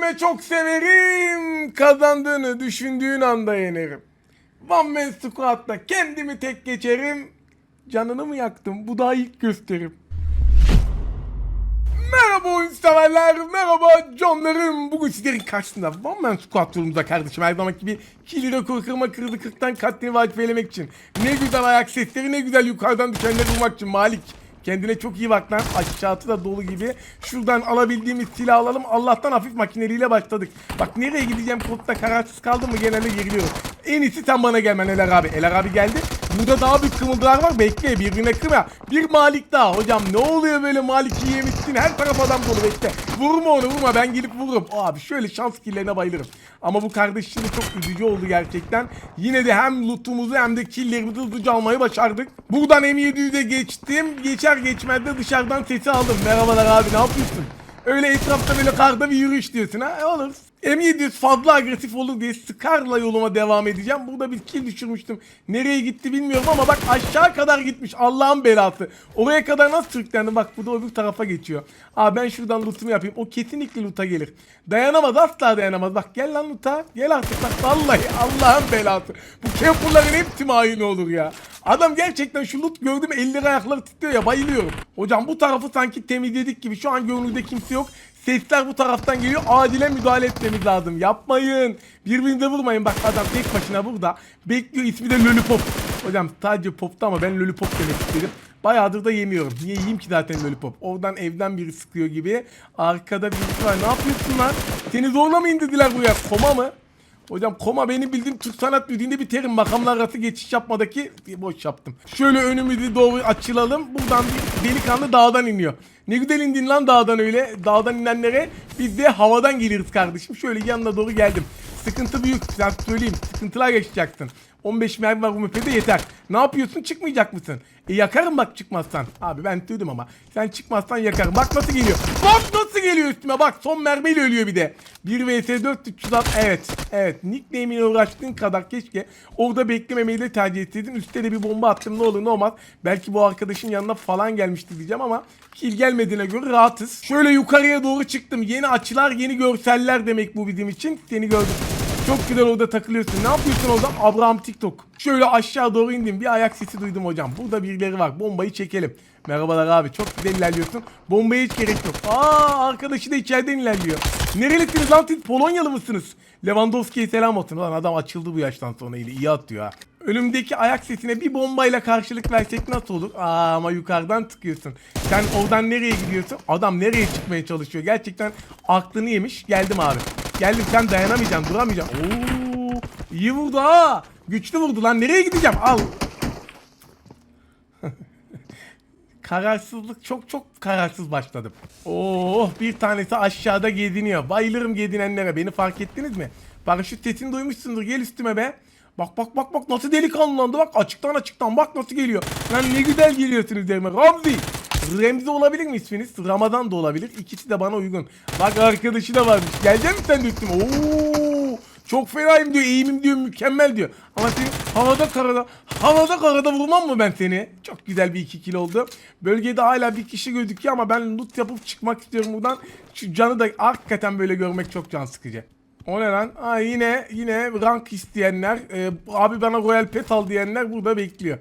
Ölüme çok severim. Kazandığını düşündüğün anda yenerim. One man squat'ta kendimi tek geçerim. Canını mı yaktım? Bu daha ilk gösterim. Merhaba oyun severler, merhaba canlarım. Bugün sizlerin karşısında One Man Squad turumuzda kardeşim her zaman gibi kill rekoru kırma kırdı 40'tan katliamı vazifelemek için. Ne güzel ayak sesleri, ne güzel yukarıdan düşenleri vurmak için Malik. Kendine çok iyi bak lan. Aşağısı da dolu gibi. Şuradan alabildiğimiz silah alalım. Allah'tan hafif makineliyle başladık. Bak nereye gideceğim kodda kararsız kaldım mı genelde geriliyorum. En iyisi sen bana gelmen Eler abi. Eler abi geldi. Burada daha büyük kımıldılar var. Bekle birbirine kırma. Bir Malik daha. Hocam ne oluyor böyle Malik'i yemişsin. Her taraf adam dolu bekle. Vurma onu vurma. Ben gelip vururum. Abi şöyle şans killerine bayılırım. Ama bu kardeş şimdi çok üzücü oldu gerçekten. Yine de hem lootumuzu hem de killlerimizi hızlıca almayı başardık. Buradan M700'e geçtim. Geçer geçmez de dışarıdan sesi aldım. Merhabalar abi ne yapıyorsun? Öyle etrafta böyle karda bir yürüyüş diyorsun ha? E, olur. M700 fazla agresif olur diye Scar'la yoluma devam edeceğim. Burada bir kill düşürmüştüm. Nereye gitti bilmiyorum ama bak aşağı kadar gitmiş. Allah'ın belası. Oraya kadar nasıl sürüklendi? Bak bu da öbür tarafa geçiyor. Aa ben şuradan lootumu yapayım. O kesinlikle loot'a gelir. Dayanamaz asla dayanamaz. Bak gel lan loot'a. Gel artık bak vallahi Allah'ın belası. Bu camperların hepsi mayin olur ya. Adam gerçekten şu loot gördüm elleri ayakları titriyor ya bayılıyorum. Hocam bu tarafı sanki temizledik gibi. Şu an gönlünde kimse yok. Sesler bu taraftan geliyor. Acile müdahale etmemiz lazım. Yapmayın. Birbirinize vurmayın. Bak adam tek başına burada. Bekliyor. İsmi de Lollipop. Hocam sadece poptu ama ben Lollipop demek istedim. Bayağıdır da yemiyorum. Niye yiyeyim ki zaten Lollipop? Oradan evden biri sıkıyor gibi. Arkada birisi var. Ne yapıyorsun lan? Seni zorla mı indirdiler buraya? Koma mı? Hocam koma benim bildiğim Türk sanat müziğinde bir terim. Makamlar arası geçiş yapmadaki boş yaptım. Şöyle önümüzü doğru açılalım. Buradan bir delikanlı dağdan iniyor. Ne güzel indin lan dağdan öyle. Dağdan inenlere biz de havadan geliriz kardeşim. Şöyle yanına doğru geldim. Sıkıntı büyük. Sen söyleyeyim. Sıkıntılar yaşayacaksın. 15 mermi var bu müpede yeter. Ne yapıyorsun? Çıkmayacak mısın? E yakarım bak çıkmazsan. Abi ben duydum ama. Sen çıkmazsan yakarım. Bak nasıl geliyor. Bak nasıl geliyor üstüme. Bak son mermiyle ölüyor bir de. 1 vs 4 360. Evet. Evet. Nickname'ine uğraştığın kadar keşke orada beklememeyi de tercih etseydin. Üstte de bir bomba attım ne olur ne olmaz. Belki bu arkadaşın yanına falan gelmişti diyeceğim ama kill gelmediğine göre rahatız. Şöyle yukarıya doğru çıktım. Yeni açılar, yeni görseller demek bu bizim için. Seni gördüm. Çok güzel orada takılıyorsun. Ne yapıyorsun orada? Abraham TikTok. Şöyle aşağı doğru indim. Bir ayak sesi duydum hocam. Burada birileri var. Bombayı çekelim. Merhabalar abi. Çok güzel ilerliyorsun. Bombaya hiç gerek yok. Aa arkadaşı da içeriden ilerliyor. Nerelisiniz lan siz? Polonyalı mısınız? Lewandowski'ye selam atın. Lan adam açıldı bu yaştan sonra ile. iyi atıyor ha. Önümdeki ayak sesine bir bombayla karşılık versek nasıl olur? Aa ama yukarıdan tıkıyorsun. Sen oradan nereye gidiyorsun? Adam nereye çıkmaya çalışıyor? Gerçekten aklını yemiş. Geldim abi. Geldim sen dayanamayacaksın, duramayacaksın. Oo, iyi vurdu ha. Güçlü vurdu lan. Nereye gideceğim? Al. Kararsızlık çok çok kararsız başladım. Oh bir tanesi aşağıda geziniyor. Bayılırım gezinenlere. Beni fark ettiniz mi? Paraşüt sesini duymuşsundur. Gel üstüme be. Bak bak bak bak nasıl delikanlılandı bak açıktan açıktan bak nasıl geliyor. Lan ne güzel geliyorsunuz derime. Ramzi. Remzi olabilir mi isminiz? Ramazan da olabilir. İkisi de bana uygun. Bak arkadaşı da varmış. Gelecek misin sen de üstüme? Oo! Çok fenayım diyor. Eğimim diyor. Mükemmel diyor. Ama seni havada karada havada karada vurmam mı ben seni? Çok güzel bir iki kill oldu. Bölgede hala bir kişi gözüküyor ama ben loot yapıp çıkmak istiyorum buradan. Şu canı da hakikaten böyle görmek çok can sıkıcı. O ne lan? Aa, yine yine rank isteyenler, e, abi bana Royal Pet al diyenler burada bekliyor.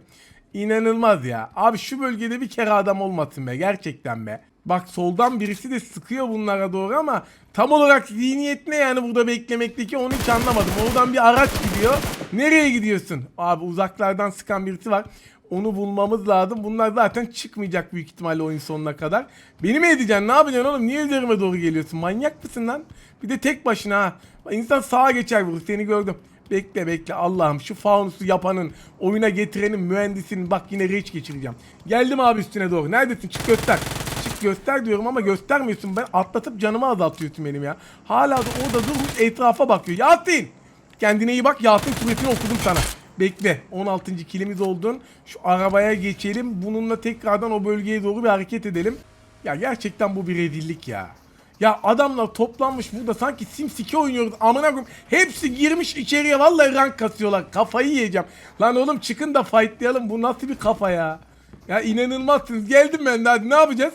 İnanılmaz ya. Abi şu bölgede bir kere adam olmasın be gerçekten be. Bak soldan birisi de sıkıyor bunlara doğru ama tam olarak zihniyet ne yani burada beklemekteki onu hiç anlamadım. Oradan bir araç gidiyor. Nereye gidiyorsun? Abi uzaklardan sıkan birisi var. Onu bulmamız lazım. Bunlar zaten çıkmayacak büyük ihtimalle oyun sonuna kadar. Beni mi edeceksin? Ne yapacaksın oğlum? Niye üzerime doğru geliyorsun? Manyak mısın lan? Bir de tek başına ha. İnsan sağa geçer vurur. Seni gördüm. Bekle bekle Allah'ım şu faunusu yapanın, oyuna getirenin, mühendisinin bak yine reç geçireceğim. Geldim abi üstüne doğru. Neredesin? Çık göster. Çık göster diyorum ama göstermiyorsun. Ben atlatıp canımı azaltıyorsun benim ya. Hala da orada durmuş etrafa bakıyor. Yasin! Kendine iyi bak. Yasin suretini okudum sana. Bekle. 16. kilimiz oldun. Şu arabaya geçelim. Bununla tekrardan o bölgeye doğru bir hareket edelim. Ya gerçekten bu bir rezillik ya. Ya adamlar toplanmış burada sanki SimSiki oynuyoruz amına koyayım. Hepsi girmiş içeriye vallahi rank kasıyorlar. Kafayı yiyeceğim. Lan oğlum çıkın da fightlayalım. Bu nasıl bir kafa ya? Ya inanılmazsınız. Geldim ben de hadi ne yapacağız?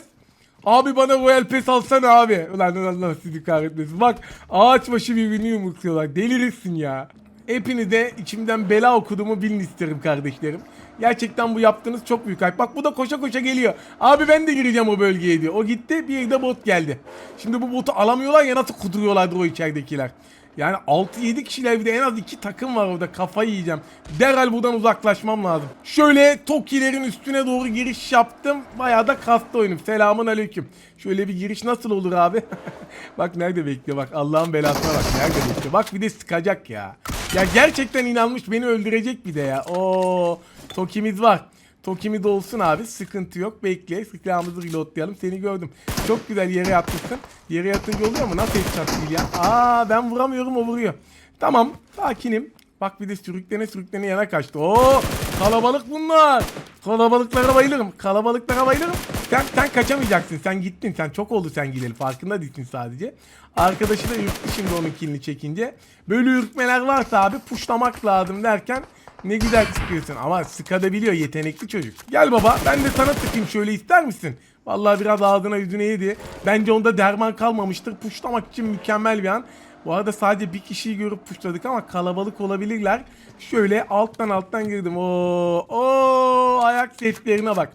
Abi bana Royal Pass alsana abi. Ulan ulan ulan sizi kahretmesin. Bak ağaç başı birbirini yumrukluyorlar. Delirirsin ya. Hepiniz de içimden bela okuduğumu bilin isterim kardeşlerim. Gerçekten bu yaptığınız çok büyük ayıp. Bak bu da koşa koşa geliyor. Abi ben de gireceğim o bölgeye diyor. O gitti bir de bot geldi. Şimdi bu botu alamıyorlar ya nasıl kuduruyorlardır o içeridekiler. Yani 6-7 kişiler bir de en az 2 takım var orada kafayı yiyeceğim. Derhal buradan uzaklaşmam lazım. Şöyle Tokilerin üstüne doğru giriş yaptım. Bayağı da kastı oyunum. Selamun aleyküm. Şöyle bir giriş nasıl olur abi? bak nerede bekliyor bak Allah'ın belasına bak nerede bekliyor. Bak bir de sıkacak ya. Ya gerçekten inanmış beni öldürecek bir de ya. Oo Toki'miz var. Tokimi de olsun abi sıkıntı yok. Bekle silahımızı reloadlayalım. Seni gördüm. Çok güzel yere yatmışsın. Yere yatınca oluyor mu? Nasıl headshot değil ya? Aa ben vuramıyorum o vuruyor. Tamam sakinim. Bak bir de sürüklene sürüklene yana kaçtı. Oo kalabalık bunlar. Kalabalıklara bayılırım. Kalabalıklara bayılırım sen, sen kaçamayacaksın sen gittin sen çok oldu sen gideli farkında değilsin sadece arkadaşı da ürktü şimdi onun kilini çekince böyle ürkmeler varsa abi puşlamak lazım derken ne güzel sıkıyorsun ama sıkabiliyor yetenekli çocuk. Gel baba ben de sana sıkayım şöyle ister misin? Vallahi biraz ağzına yüzüne yedi. Bence onda derman kalmamıştır. Puşlamak için mükemmel bir an. Bu arada sadece bir kişiyi görüp puşladık ama kalabalık olabilirler. Şöyle alttan alttan girdim. Oo, oo ayak seslerine bak.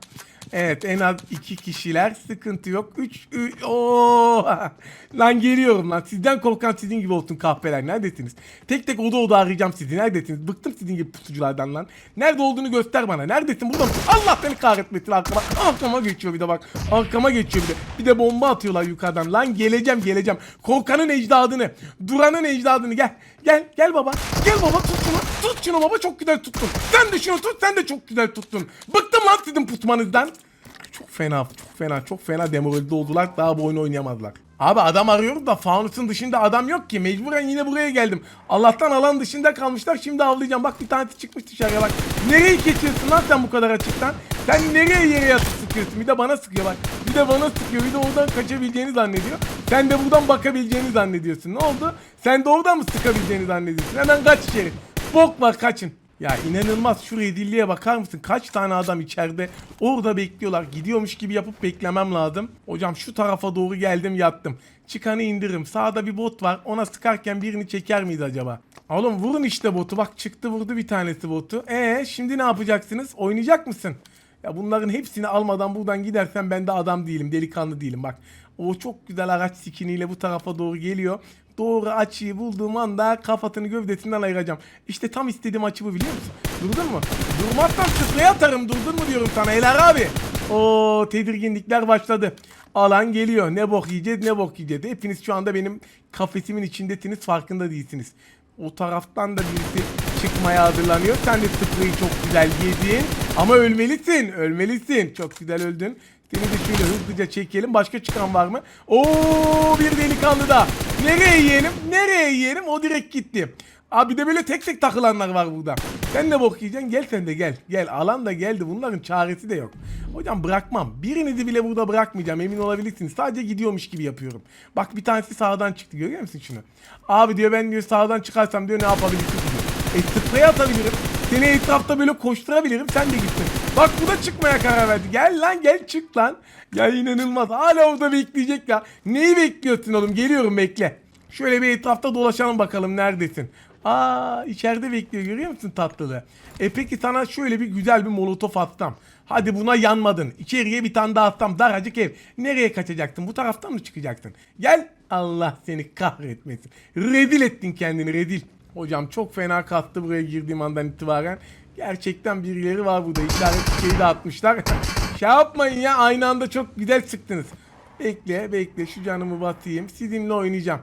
Evet en az iki kişiler sıkıntı yok. Üç, üç ooo. Lan geliyorum lan. Sizden korkan sizin gibi olsun kahpeler. Neredesiniz? Tek tek oda oda arayacağım sizi. Neredesiniz? Bıktım sizin gibi pusuculardan lan. Nerede olduğunu göster bana. Neredesin? Burada mısın? Allah seni kahretmesin arkama. Arkama geçiyor bir de bak. Arkama geçiyor bir de. Bir de bomba atıyorlar yukarıdan. Lan geleceğim geleceğim. Korkanın ecdadını. Duranın ecdadını. Gel. Gel. Gel baba. Gel baba tut. Tut şunu baba çok güzel tuttun. Sen de şunu tut. Sen de çok güzel tuttun. Bıktım lan sizin tutmanızdan. Çok fena, çok fena, çok fena demoralize oldular. Daha bu oyunu oynayamadılar. Abi adam arıyorum da fanusun dışında adam yok ki. Mecburen yine buraya geldim. Allah'tan alan dışında kalmışlar. Şimdi avlayacağım. Bak bir tanesi çıkmış dışarıya bak. Nereye kesiyorsun lan sen bu kadar açıktan? Sen nereye yere yatıp sıkıyorsun? Bir de bana sıkıyor bak. Bir de bana sıkıyor. Bir de oradan kaçabileceğini zannediyor. Sen de buradan bakabileceğini zannediyorsun. Ne oldu? Sen de oradan mı sıkabileceğini zannediyorsun? Hemen kaç içeri. Bok var kaçın. Ya inanılmaz şu redilliğe bakar mısın? Kaç tane adam içeride orada bekliyorlar. Gidiyormuş gibi yapıp beklemem lazım. Hocam şu tarafa doğru geldim yattım. Çıkanı indiririm. Sağda bir bot var. Ona sıkarken birini çeker miyiz acaba? Oğlum vurun işte botu. Bak çıktı vurdu bir tanesi botu. Ee şimdi ne yapacaksınız? Oynayacak mısın? Ya bunların hepsini almadan buradan gidersen ben de adam değilim. Delikanlı değilim bak. O çok güzel araç skiniyle bu tarafa doğru geliyor. Doğru açıyı bulduğum anda kafatını gövdesinden ayıracağım. İşte tam istediğim açı bu biliyor musun? Durdun mu? Durmazsan sprey atarım durdun mu diyorum sana Elar abi. O tedirginlikler başladı. Alan geliyor. Ne bok yiyeceğiz ne bok yiyeceğiz. Hepiniz şu anda benim kafesimin içindesiniz farkında değilsiniz. O taraftan da birisi çıkmaya hazırlanıyor. Sen de spreyi çok güzel yedin. Ama ölmelisin. Ölmelisin. Çok güzel öldün. Seni de şöyle hızlıca çekelim. Başka çıkan var mı? Oo bir delikanlı da. Nereye yiyelim? Nereye yiyelim? O direkt gitti. Abi de böyle tek tek takılanlar var burada. Sen de bok yiyeceksin. Gel sen de gel. Gel. Alan da geldi. Bunların çaresi de yok. Hocam bırakmam. Birinizi bile burada bırakmayacağım. Emin olabilirsiniz. Sadece gidiyormuş gibi yapıyorum. Bak bir tanesi sağdan çıktı. Görüyor musun şunu? Abi diyor ben diyor sağdan çıkarsam diyor ne yapabilirsin diyor. E sprey atabilirim. Seni etrafta böyle koşturabilirim. Sen de gittin. Bak bu da çıkmaya karar verdi. Gel lan gel çık lan. Ya inanılmaz. Hala orada bekleyecek ya. Neyi bekliyorsun oğlum? Geliyorum bekle. Şöyle bir etrafta dolaşalım bakalım neredesin. Aa içeride bekliyor görüyor musun tatlılığı? E peki sana şöyle bir güzel bir molotof atsam. Hadi buna yanmadın. İçeriye bir tane daha atsam. Daracık ev. Nereye kaçacaksın? Bu taraftan mı çıkacaksın? Gel. Allah seni kahretmesin. Redil ettin kendini redil. Hocam çok fena kattı buraya girdiğim andan itibaren. Gerçekten birileri var burada. İşaret şeyi de atmışlar. şey yapmayın ya aynı anda çok güzel sıktınız. Bekle bekle şu canımı batayım. Sizinle oynayacağım.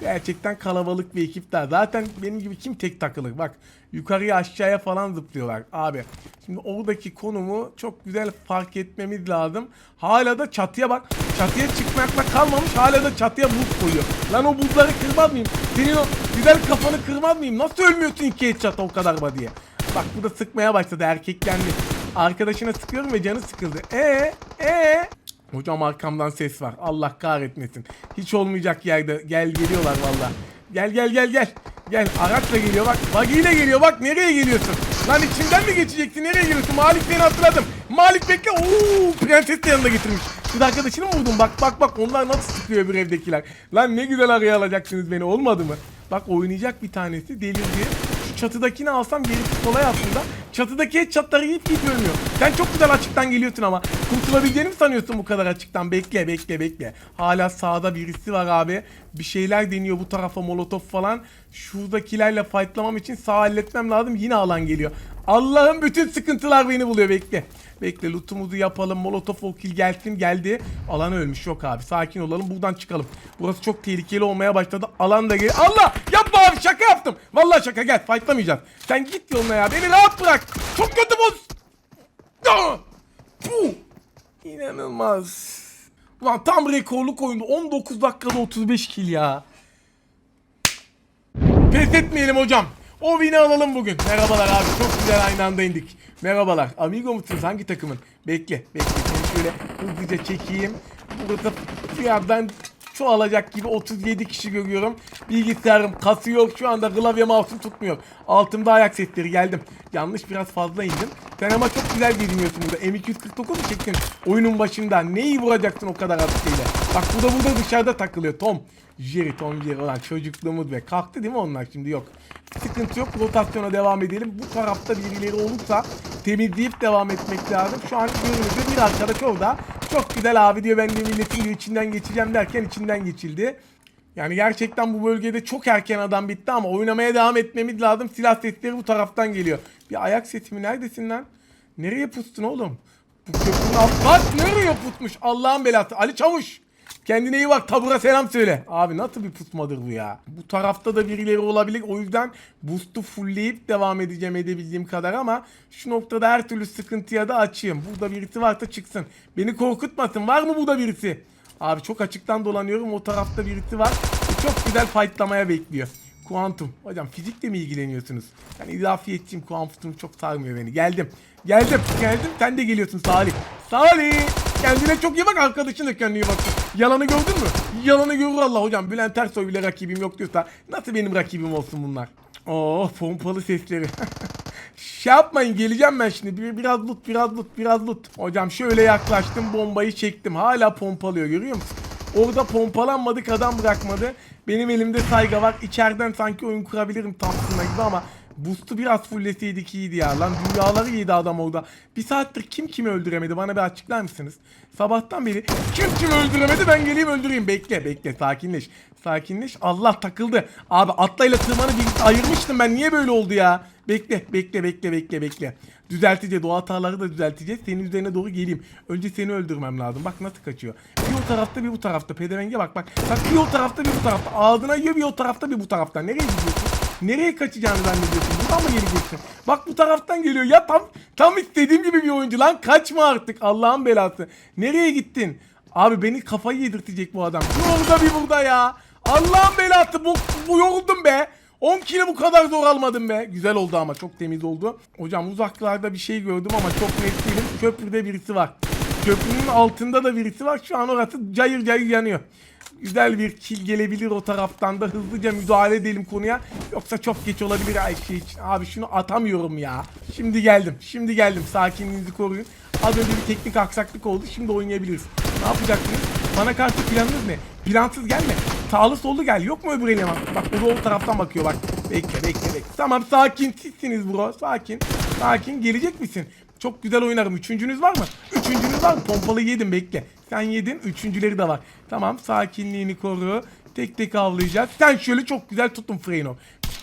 Gerçekten kalabalık bir ekipler. Zaten benim gibi kim tek takılır? Bak yukarıya aşağıya falan zıplıyorlar abi. Şimdi oradaki konumu çok güzel fark etmemiz lazım. Hala da çatıya bak. Çatıya çıkmakla kalmamış. Hala da çatıya buz koyuyor. Lan o buzları kırmaz mıyım? Senin o güzel kafanı kırmaz mıyım? Nasıl ölmüyorsun iki headshot o kadar mı diye. Bak bu da sıkmaya başladı erkeklendi. Arkadaşına sıkıyorum ve canı sıkıldı. E e Hocam arkamdan ses var. Allah kahretmesin. Hiç olmayacak yerde. Gel geliyorlar valla. Gel gel gel gel. Gel araçla geliyor bak. Buggy ile geliyor bak. Nereye geliyorsun? Lan içinden mi geçeceksin? Nereye geliyorsun? Malik seni hatırladım. Malik bekle. Oo, prenses de yanında getirmiş. Kız arkadaşını mı vurdun? Bak bak bak onlar nasıl sıkıyor bir evdekiler. Lan ne güzel araya alacaksınız beni olmadı mı? Bak oynayacak bir tanesi delirdi. Şu çatıdakini alsam gerisi kolay aslında. Çatıdaki headshotları yiyip yiyip ölmüyor. Sen çok güzel açıktan geliyorsun ama. Kurtulabileceğini mi sanıyorsun bu kadar açıktan? Bekle bekle bekle. Hala sağda birisi var abi. Bir şeyler deniyor bu tarafa molotof falan. Şuradakilerle fightlamam için sağ halletmem lazım. Yine alan geliyor. Allah'ın bütün sıkıntılar beni buluyor bekle. Bekle lootumuzu yapalım. Molotof o kill gelsin geldi. Alan ölmüş yok abi. Sakin olalım buradan çıkalım. Burası çok tehlikeli olmaya başladı. Alan da gel. Allah yapma abi şaka yaptım. Vallahi şaka gel fightlamayacağız. Sen git yoluna ya. Beni rahat bırak. Çok kötü boz. Puh! İnanılmaz. Ulan tam rekorluk oyundu. 19 dakikada 35 kill ya. Pes etmeyelim hocam. O win'i alalım bugün. Merhabalar abi. Çok güzel aynı anda indik. Merhabalar. Amigo musunuz? Hangi takımın? Bekle. Bekle. Seni şöyle hızlıca çekeyim. Burada bir yerden şu alacak gibi 37 kişi görüyorum. Bilgisayarım kasıyor. Şu anda klavye mouse'um tutmuyor. Altımda ayak sesleri geldim. Yanlış biraz fazla indim. Sen ama çok güzel geziniyorsun burada. M249 mu çektin? Oyunun başında. Neyi vuracaksın o kadar şeyle? Bak burada burada dışarıda takılıyor. Tom. Jerry, Tom Jerry olan çocukluğumuz ve kalktı değil mi onlar şimdi yok. Sıkıntı yok rotasyona devam edelim. Bu tarafta birileri olursa temizleyip devam etmek lazım. Şu an görünürde bir arkadaş orada. Çok güzel abi diyor ben de milletin diyor içinden geçeceğim derken içinden geçildi. Yani gerçekten bu bölgede çok erken adam bitti ama oynamaya devam etmemiz lazım. Silah sesleri bu taraftan geliyor. Bir ayak sesi mi? Neredesin lan? Nereye pustun oğlum? Bu köprünün alt... Bak nereye pusmuş? Allah'ın belası. Ali Çavuş. Kendine iyi bak tabura selam söyle. Abi nasıl bir pusmadır bu ya? Bu tarafta da birileri olabilir. O yüzden boost'u fullleyip devam edeceğim edebildiğim kadar ama şu noktada her türlü sıkıntıya da açayım. Burada birisi varsa çıksın. Beni korkutmasın. Var mı burada birisi? Abi çok açıktan dolanıyorum. O tarafta birisi var. Ve çok güzel fightlamaya bekliyor. Kuantum. Hocam fizikle mi ilgileniyorsunuz? Ben izafiyetçiyim. Kuantum çok sarmıyor beni. Geldim. Geldim. Geldim. Sen de geliyorsun Salih. Salih. Kendine çok iyi bak. Arkadaşın da kendine iyi bak. Yalanı gördün mü? Yalanı görür Allah hocam. Bülent Ersoy bile rakibim yok diyorsa nasıl benim rakibim olsun bunlar? Oh pompalı sesleri. şey yapmayın geleceğim ben şimdi. Bir, biraz loot biraz loot biraz loot. Hocam şöyle yaklaştım bombayı çektim. Hala pompalıyor görüyor musun? Orada pompalanmadık adam bırakmadı. Benim elimde saygı var. İçeriden sanki oyun kurabilirim Thompson'a gibi ama Boost'u biraz fullleseydik iyiydi ya. Lan dünyaları yedi adam orada. Bir saattir kim kimi öldüremedi bana bir açıklar mısınız? Sabahtan beri kim kimi öldüremedi ben geleyim öldüreyim. Bekle bekle sakinleş. Sakinleş. Allah takıldı. Abi atlayla tırmanı bir ayırmıştım ben. Niye böyle oldu ya? Bekle bekle bekle bekle bekle. Düzelteceğiz. O hataları da düzelteceğiz. Senin üzerine doğru geleyim. Önce seni öldürmem lazım. Bak nasıl kaçıyor. Bir o tarafta bir bu tarafta. Pedevenge bak bak. Bak bir o tarafta bir bu tarafta. Ağzına yiyor bir o tarafta bir bu tarafta. Nereye gidiyorsun? Nereye kaçacağını zannediyorsun? Buradan mı geleceksin? Bak bu taraftan geliyor. Ya tam tam istediğim gibi bir oyuncu lan. Kaçma artık. Allah'ın belası. Nereye gittin? Abi beni kafayı yedirtecek bu adam. Bir orada bir burada ya. Allah'ın belası. Bu, bu yoruldum be. 10 kilo bu kadar zor almadım be. Güzel oldu ama çok temiz oldu. Hocam uzaklarda bir şey gördüm ama çok net değilim. Köprüde birisi var. Köprünün altında da birisi var. Şu an orası cayır cayır yanıyor. Güzel bir kill gelebilir o taraftan da hızlıca müdahale edelim konuya. Yoksa çok geç olabilir Ayşe için. Abi şunu atamıyorum ya. Şimdi geldim. Şimdi geldim. Sakinliğinizi koruyun. Az önce bir teknik aksaklık oldu. Şimdi oynayabiliriz. Ne yapacaksınız? Bana karşı planınız ne? Plansız gelme. Sağlı sollu gel. Yok mu öbür eleman? Bak o o taraftan bakıyor bak. Bekle bekle bekle. Tamam sakin sizsiniz bro. Sakin. Sakin. Gelecek misin? Çok güzel oynarım. Üçüncünüz var mı? Üçüncünüz var mı? Pompalı yedim bekle. Sen yedin. Üçüncüleri de var. Tamam sakinliğini koru. Tek tek avlayacağız. Sen şöyle çok güzel tuttun Freyno.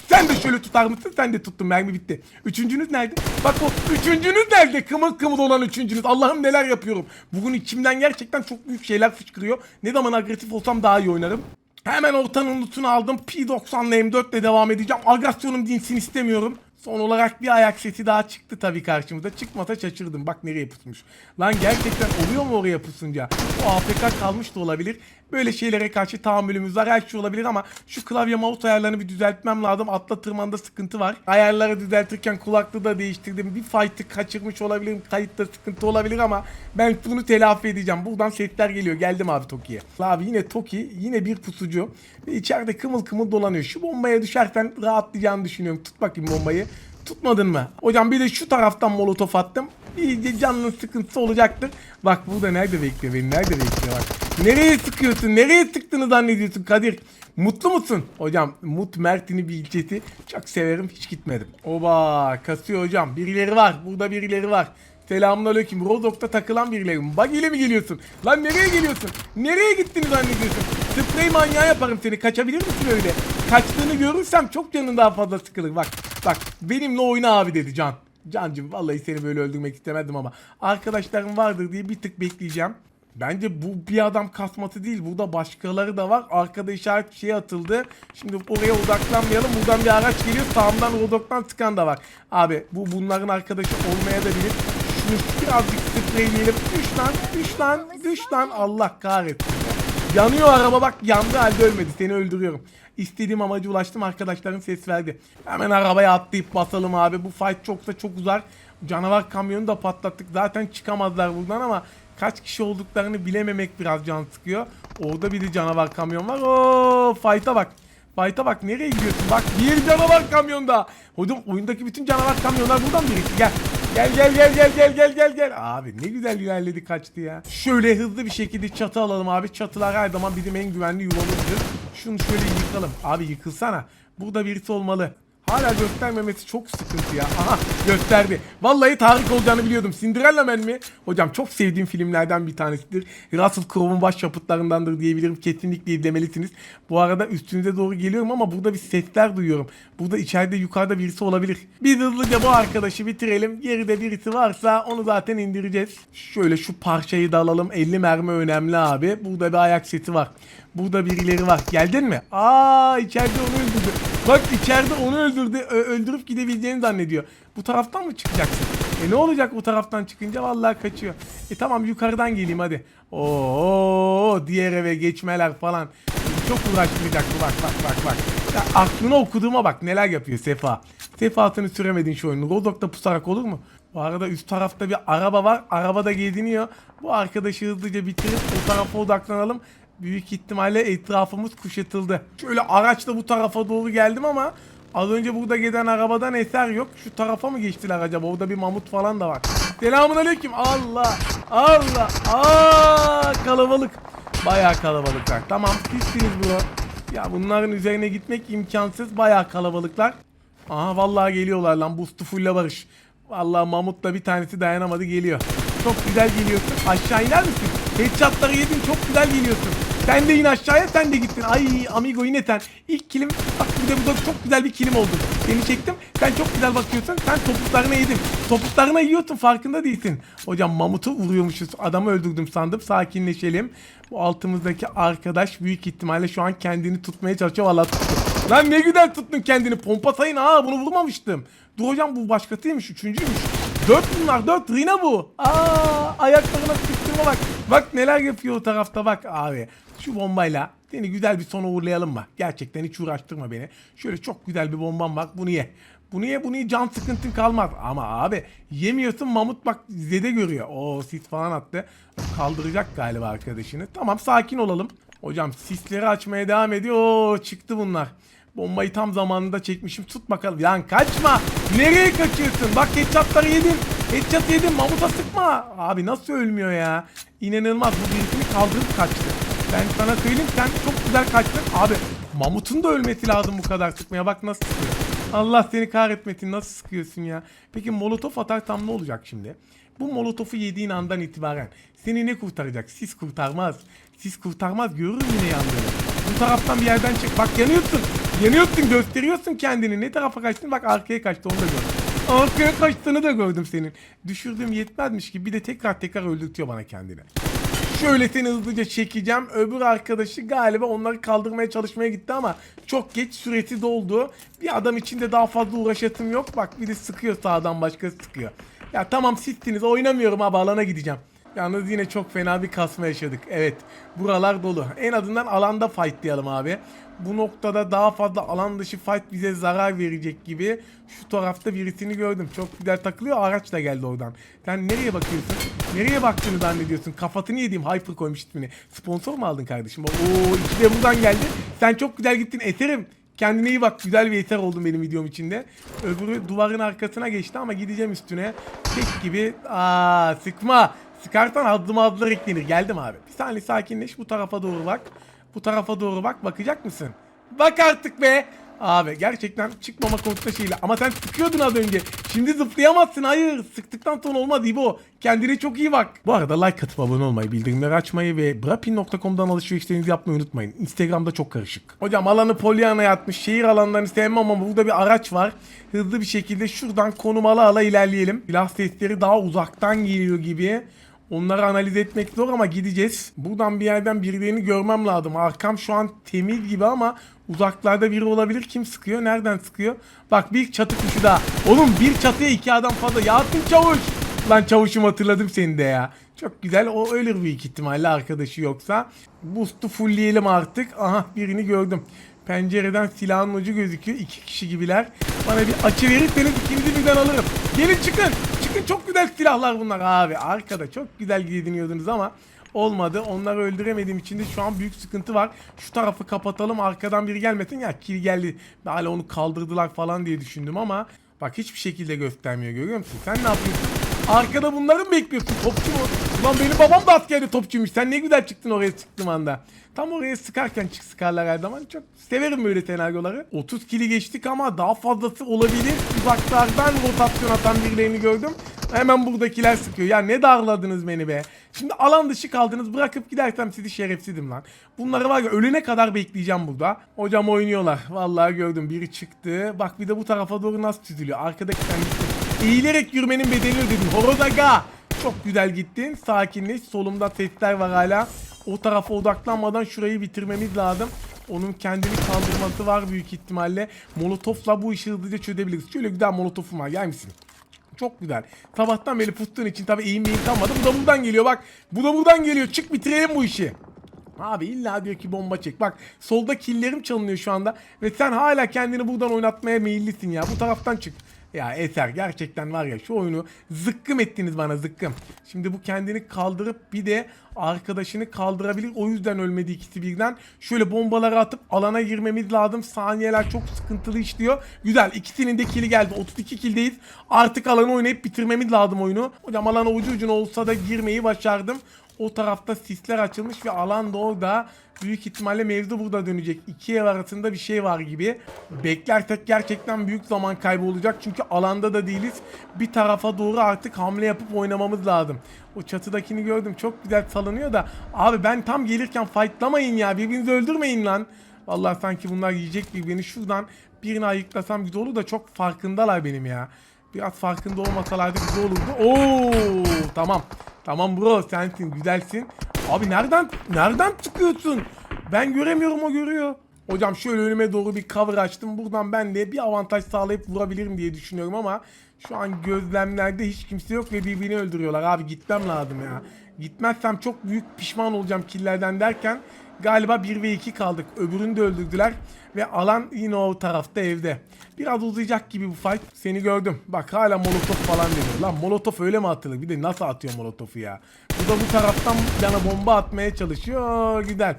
Sen de şöyle tutar mısın? Sen de tuttun. Mermi bitti. Üçüncünüz nerede? Bak o üçüncünüz nerede? Kımıl kımıl olan üçüncünüz. Allah'ım neler yapıyorum. Bugün içimden gerçekten çok büyük şeyler fışkırıyor. Ne zaman agresif olsam daha iyi oynarım. Hemen ortanın lootunu aldım. P90'la M4 ile devam edeceğim. Agresyonum dinsin istemiyorum. Son olarak bir ayak sesi daha çıktı tabii karşımıza. Çıkmasa şaşırdım. Bak nereye pusmuş. Lan gerçekten oluyor mu oraya pusunca? O AFK kalmış da olabilir. Böyle şeylere karşı tahammülümüz var. Her şey olabilir ama şu klavye mouse ayarlarını bir düzeltmem lazım. Atla tırmanda sıkıntı var. Ayarları düzeltirken kulaklığı da değiştirdim. Bir fight'ı kaçırmış olabilirim. Kayıtta sıkıntı olabilir ama ben bunu telafi edeceğim. Buradan sesler geliyor. Geldim abi Toki'ye. Abi yine Toki. Yine bir pusucu. Ve içeride kımıl kımıl dolanıyor. Şu bombaya düşersen rahatlayacağını düşünüyorum. Tut bakayım bombayı. Tutmadın mı? Hocam bir de şu taraftan molotof attım. İyice canının sıkıntısı olacaktır. Bak burada nerede bekliyor beni? Nerede bekliyor bak. Nereye sıkıyorsun? Nereye sıktığını zannediyorsun Kadir? Mutlu musun? Hocam Mut Mert'ini bir ilçesi çok severim hiç gitmedim. Oba kasıyor hocam. Birileri var. Burada birileri var. Selamünaleyküm. Rozok'ta takılan birileri mi? Bak ile mi geliyorsun? Lan nereye geliyorsun? Nereye gittiğini zannediyorsun? Sprey manyağı yaparım seni. Kaçabilir misin öyle? Kaçtığını görürsem çok canın daha fazla sıkılır. Bak bak benimle oyna abi dedi Can. Cancım vallahi seni böyle öldürmek istemedim ama arkadaşlarım vardır diye bir tık bekleyeceğim. Bence bu bir adam kasması değil. Burada başkaları da var. Arkada işaret bir şey atıldı. Şimdi oraya odaklanmayalım. Buradan bir araç geliyor. Sağımdan Rodok'tan tıkan da var. Abi bu bunların arkadaşı olmaya da bilir. Şunu birazcık spreyleyelim. Düş lan, düş lan, düş lan. Allah kahretsin. Yanıyor araba bak yandı halde ölmedi. Seni öldürüyorum. İstediğim amaca ulaştım arkadaşların ses verdi. Hemen arabaya atlayıp basalım abi. Bu fight çoksa çok uzar. Canavar kamyonu da patlattık. Zaten çıkamazlar buradan ama kaç kişi olduklarını bilememek biraz can sıkıyor. Orada bir de canavar kamyon var. Oo fight'a bak. Fight'a bak nereye gidiyorsun? Bak bir canavar kamyonda. Hocam oyundaki bütün canavar kamyonlar buradan birisi. Gel. Gel gel gel gel gel gel gel gel. Abi ne güzel ilerledi kaçtı ya. Şöyle hızlı bir şekilde çatı alalım abi. Çatılar her zaman bizim en güvenli yuvamızdır. Şunu şöyle yıkalım. Abi yıkılsana. Burada birisi olmalı. Hala göstermemesi çok sıkıntı ya. Aha gösterdi. Vallahi Tarık olacağını biliyordum. Cinderella Man mi? Hocam çok sevdiğim filmlerden bir tanesidir. Russell Crowe'un baş yapıtlarındandır diyebilirim. Kesinlikle izlemelisiniz. Bu arada üstünüze doğru geliyorum ama burada bir sesler duyuyorum. Burada içeride yukarıda birisi olabilir. Biz hızlıca bu arkadaşı bitirelim. Geride birisi varsa onu zaten indireceğiz. Şöyle şu parçayı da alalım. 50 mermi önemli abi. Burada bir ayak seti var. Burada birileri var. Geldin mi? Aa içeride onu öldürdü. Bak içeride onu öldürdü. Öldürüp gidebileceğini zannediyor. Bu taraftan mı çıkacaksın? E ne olacak bu taraftan çıkınca? Vallahi kaçıyor. E tamam yukarıdan geleyim hadi. Oo diğer eve geçmeler falan. Çok uğraştıracak bu bak bak bak bak. Ya aklını okuduğuma bak neler yapıyor Sefa. Sefatını süremedin şu oyunu. Rodok'ta pusarak olur mu? Bu arada üst tarafta bir araba var. Araba da geziniyor. Bu arkadaşı hızlıca bitirip o tarafa odaklanalım. Büyük ihtimalle etrafımız kuşatıldı. Şöyle araçla bu tarafa doğru geldim ama az önce burada giden arabadan eser yok. Şu tarafa mı geçtiler acaba? Orada bir mamut falan da var. Selamun aleyküm. Allah. Allah. Aa kalabalık. Bayağı kalabalıklar. Tamam sizsiniz bro. Ya bunların üzerine gitmek imkansız. Bayağı kalabalıklar. Aha vallahi geliyorlar lan. Boost'u fulle barış. Vallahi Mamut'la bir tanesi dayanamadı geliyor. Çok güzel geliyorsun. Aşağı iner misin? Headshot'ları yedin çok güzel geliyorsun. Sen de in aşağıya sen de gittin. Ay amigo yine sen. İlk kilim bak bir de burada çok güzel bir kilim oldu. Seni çektim. Sen çok güzel bakıyorsun. Sen topuklarına yedin. Topuklarına yiyorsun farkında değilsin. Hocam mamutu vuruyormuşuz. Adamı öldürdüm sandım. Sakinleşelim. Bu altımızdaki arkadaş büyük ihtimalle şu an kendini tutmaya çalışıyor. Valla tuttu. Lan ne güzel tuttun kendini. Pompa sayın ha bunu vurmamıştım. Dur hocam bu başkasıymış. Üçüncüymüş. Dört bunlar dört. Rina bu. Aa ayaklarına sıktığıma bak. Bak neler yapıyor o tarafta bak abi. Şu bombayla seni güzel bir sona uğurlayalım mı? Gerçekten hiç uğraştırma beni. Şöyle çok güzel bir bombam var. Bunu ye. Bunu ye bunu ye can sıkıntın kalmaz. Ama abi yemiyorsun mamut bak zede görüyor. O sis falan attı. Kaldıracak galiba arkadaşını. Tamam sakin olalım. Hocam sisleri açmaya devam ediyor. Oo çıktı bunlar. Bombayı tam zamanında çekmişim. Tut bakalım. Lan kaçma. Nereye kaçıyorsun? Bak headshotları yedin. Headshot yedin. Mamuta sıkma. Abi nasıl ölmüyor ya? İnanılmaz. Bu birisini kaldırıp kaçtı. Ben sana söyleyeyim sen çok güzel kaçtın. Abi mamutun da ölmesi lazım bu kadar sıkmaya. Bak nasıl sıkıyor. Allah seni kahretmesin. Nasıl sıkıyorsun ya? Peki molotof atarsam ne olacak şimdi? Bu molotofu yediğin andan itibaren seni ne kurtaracak? Sis kurtarmaz. Sis kurtarmaz. Görürüm yine yandığını. Bu taraftan bir yerden çık. Bak yanıyorsun. Yanıyorsun gösteriyorsun kendini. Ne tarafa kaçtın? Bak arkaya kaçtı onu da gördüm. Arkaya kaçtığını da gördüm senin. Düşürdüğüm yetmezmiş gibi bir de tekrar tekrar öldürtüyor bana kendini. Şöyle seni hızlıca çekeceğim. Öbür arkadaşı galiba onları kaldırmaya çalışmaya gitti ama çok geç süresi doldu. Bir adam içinde daha fazla uğraşatım yok. Bak bir de sıkıyor sağdan başkası sıkıyor. Ya tamam sizsiniz oynamıyorum abi alana gideceğim. Yalnız yine çok fena bir kasma yaşadık. Evet buralar dolu. En azından alanda fightlayalım abi. Bu noktada daha fazla alan dışı fight bize zarar verecek gibi. Şu tarafta birisini gördüm. Çok güzel takılıyor. Araç da geldi oradan. Sen nereye bakıyorsun? Nereye baktığını zannediyorsun? Kafatını yediğim Hyper koymuş ismini. Sponsor mu aldın kardeşim? Oo iki de buradan geldi. Sen çok güzel gittin. Eterim. Kendine iyi bak. Güzel bir eser oldun benim videom içinde. Öbürü duvarın arkasına geçti ama gideceğim üstüne. Tek gibi. Aa sıkma. Sıkarsan adlıma adlar eklenir. Geldim abi. Bir saniye sakinleş. Bu tarafa doğru bak. Bu tarafa doğru bak. Bakacak mısın? Bak artık be. Abi gerçekten çıkmama konusunda şeyle. Ama sen sıkıyordun az önce. Şimdi zıplayamazsın. Hayır. Sıktıktan sonra olmaz İbo. Kendine çok iyi bak. Bu arada like atıp abone olmayı, bildirimleri açmayı ve brapin.com'dan alışverişlerinizi yapmayı unutmayın. Instagram'da çok karışık. Hocam alanı Polyana'ya atmış. Şehir alanlarını sevmem ama burada bir araç var. Hızlı bir şekilde şuradan konum ala ala ilerleyelim. Silah sesleri daha uzaktan geliyor gibi. Onları analiz etmek zor ama gideceğiz. Buradan bir yerden birilerini görmem lazım. Arkam şu an temiz gibi ama uzaklarda biri olabilir. Kim sıkıyor? Nereden sıkıyor? Bak bir çatı kuşu daha. Oğlum bir çatıya iki adam fazla. Yasin çavuş. Lan çavuşum hatırladım seni de ya. Çok güzel. O ölür büyük ihtimalle arkadaşı yoksa. Boost'u fullleyelim artık. Aha birini gördüm. Pencereden silahın ucu gözüküyor. İki kişi gibiler. Bana bir açı verirseniz ikinizi birden alırım. Gelin çıkın. Çıkın çok güzel silahlar bunlar abi. Arkada çok güzel gidiniyordunuz ama olmadı. Onları öldüremediğim için de şu an büyük sıkıntı var. Şu tarafı kapatalım arkadan biri gelmesin. Ya kill geldi. Hala onu kaldırdılar falan diye düşündüm ama bak hiçbir şekilde göstermiyor görüyor musun? Sen ne yapıyorsun? Arkada bunları mı bekliyorsun? Topçu mu? Ulan benim babam da askerde topçuymuş. Sen ne güzel çıktın oraya çıktığım anda. Tam oraya sıkarken çık sıkarlar her zaman. Çok severim böyle senaryoları. 30 kili geçtik ama daha fazlası olabilir. Uzaklardan rotasyon atan birilerini gördüm. Hemen buradakiler sıkıyor. Ya ne darladınız beni be. Şimdi alan dışı kaldınız. Bırakıp gidersem sizi şerefsizim lan. Bunları var ya ölene kadar bekleyeceğim burada. Hocam oynuyorlar. Vallahi gördüm. Biri çıktı. Bak bir de bu tarafa doğru nasıl çiziliyor. Arkadaki sen. Eğilerek yürümenin bedelini ödedim. Horozaga. Çok güzel gittin. Sakinleş. Solumda sesler var hala. O tarafa odaklanmadan şurayı bitirmemiz lazım. Onun kendini kaldırması var büyük ihtimalle. Molotofla bu işi hızlıca çözebiliriz. Şöyle güzel molotofum var. Gel misin? Çok güzel. Sabahtan beri fıstığın için tabii eğim eğim kalmadı. Bu da buradan geliyor bak. Bu da buradan geliyor. Çık bitirelim bu işi. Abi illa diyor ki bomba çek. Bak solda killerim çalınıyor şu anda. Ve sen hala kendini buradan oynatmaya meyillisin ya. Bu taraftan çık. Ya Eser gerçekten var ya şu oyunu zıkkım ettiniz bana zıkkım. Şimdi bu kendini kaldırıp bir de arkadaşını kaldırabilir. O yüzden ölmedi ikisi birden. Şöyle bombaları atıp alana girmemiz lazım. Saniyeler çok sıkıntılı işliyor. Güzel ikisinin de kili geldi. 32 kildeyiz. Artık alanı oynayıp bitirmemiz lazım oyunu. Hocam alana ucu ucuna olsa da girmeyi başardım. O tarafta sisler açılmış ve alan da orada. Büyük ihtimalle mevzu burada dönecek. İki ev arasında bir şey var gibi. Beklersek gerçekten büyük zaman kaybı olacak. Çünkü alanda da değiliz. Bir tarafa doğru artık hamle yapıp oynamamız lazım. O çatıdakini gördüm. Çok güzel salınıyor da. Abi ben tam gelirken fightlamayın ya. Birbirinizi öldürmeyin lan. Vallahi sanki bunlar yiyecek birbirini. Şuradan birini ayıklasam güzel olur da çok farkındalar benim ya. Biraz farkında olmasalardı güzel olurdu. Oo tamam. Tamam bro sensin güzelsin. Abi nereden nereden çıkıyorsun? Ben göremiyorum o görüyor. Hocam şöyle önüme doğru bir cover açtım. Buradan ben de bir avantaj sağlayıp vurabilirim diye düşünüyorum ama şu an gözlemlerde hiç kimse yok ve birbirini öldürüyorlar. Abi gitmem lazım ya. Gitmezsem çok büyük pişman olacağım killerden derken galiba 1 ve 2 kaldık. Öbürünü de öldürdüler ve alan yine o tarafta evde. Biraz uzayacak gibi bu fight. Seni gördüm. Bak hala molotof falan deniyor. Lan molotof öyle mi atılır? Bir de nasıl atıyor molotofu ya? Bu da bu taraftan bana bomba atmaya çalışıyor. Güzel.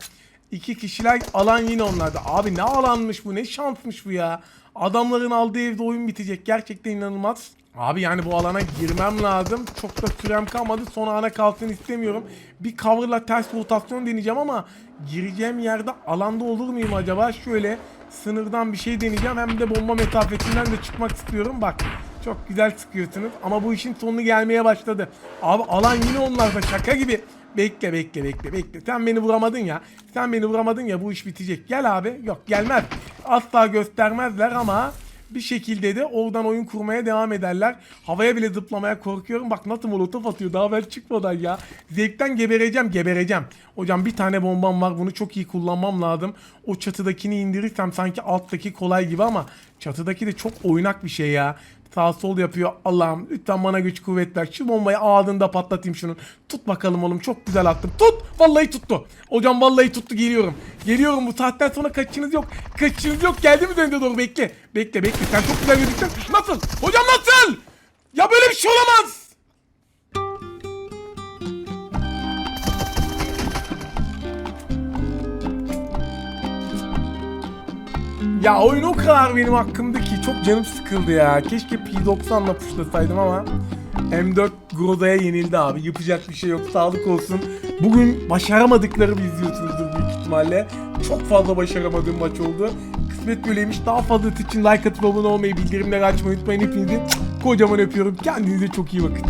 İki kişiler alan yine onlarda. Abi ne alanmış bu ne şansmış bu ya. Adamların aldığı evde oyun bitecek. Gerçekten inanılmaz. Abi yani bu alana girmem lazım. Çok da sürem kalmadı. Son ana kalsın istemiyorum. Bir coverla ters rotasyon deneyeceğim ama gireceğim yerde alanda olur muyum acaba? Şöyle sınırdan bir şey deneyeceğim. Hem de bomba mesafesinden de çıkmak istiyorum. Bak çok güzel sıkıyorsunuz ama bu işin sonu gelmeye başladı. Abi alan yine onlarda şaka gibi. Bekle bekle bekle bekle. Sen beni vuramadın ya. Sen beni vuramadın ya bu iş bitecek. Gel abi. Yok gelmez. Asla göstermezler ama bir şekilde de oradan oyun kurmaya devam ederler. Havaya bile zıplamaya korkuyorum. Bak nasıl molotof atıyor daha ben çıkmadan ya. Zevkten gebereceğim gebereceğim. Hocam bir tane bombam var bunu çok iyi kullanmam lazım. O çatıdakini indirirsem sanki alttaki kolay gibi ama çatıdaki de çok oynak bir şey ya. Sağ sol yapıyor. Allah'ım lütfen bana güç kuvvet ver. Şu bombayı ağzında patlatayım şunun. Tut bakalım oğlum çok güzel attım. Tut. Vallahi tuttu. Hocam vallahi tuttu geliyorum. Geliyorum bu saatten sonra kaçışınız yok. Kaçışınız yok. Geldi mi önde doğru bekle. Bekle bekle sen çok güzel gözüktün. Nasıl? Hocam nasıl? Ya böyle bir şey olamaz. Ya oyun o kadar benim hakkımda ki çok canım sıkıldı ya. Keşke P90'la puşlasaydım ama M4 Groza'ya yenildi abi. Yapacak bir şey yok. Sağlık olsun. Bugün başaramadıklarımı izliyorsunuzdur büyük ihtimalle. Çok fazla başaramadığım maç oldu. Kısmet böyleymiş. Daha fazlası için like atıp abone olmayı, bildirimleri açmayı unutmayın. Hepinizi kocaman öpüyorum. Kendinize çok iyi bakın.